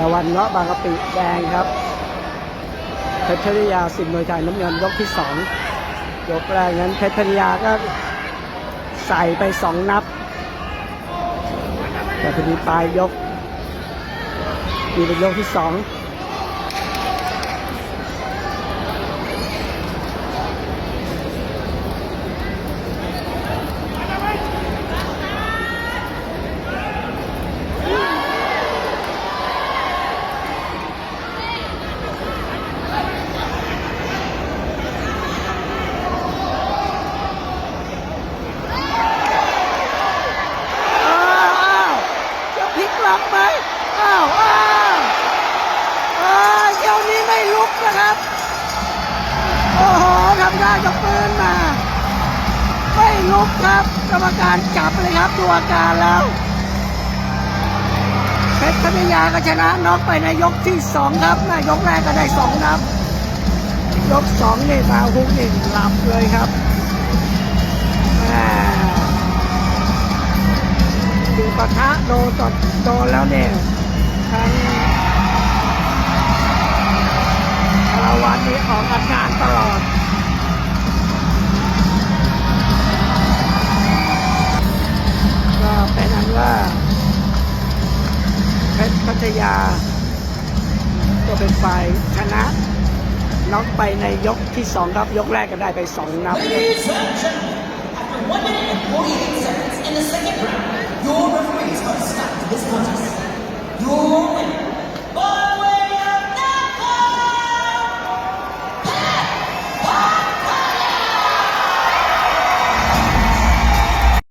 ารวันเงาะบางกะปิแดงครับเพชรชริยาสิบหน่วยชายน้ำเงินยกที่สองยกแรกนั้นเพชรชริยาก็ใส่ไปสองนับ แต่พอดีปลายยกมีเป็นยกที่สอง อ้าวอ้าวจะพลิ กหลังไหมอ้าวอ้าวอ้าวเดี๋ยวนี้ไม่ลุกนะครับ โอ้โหทำได้กับปืนมา ไม่ลุกครับกรรมการจับเลยครับดูอาการแล้วเพชรพัทยาก็ชนะน็อกไปในยกที่สองครับในยกแรกก็ได้สองนับ ยกสองนี่มาฮุกนี่หลับเลยครับ ปะทะโดนต่อโดนแล้วเนี่ยทั้งคารวันนี้ออกอาการตลอดก็เป็นอันว่าเพชรพัทยา ก็เป็นฝ่ายชนะน็อกไปในยกที่สองครับ ยกแรกก็ได้ไปสองนับ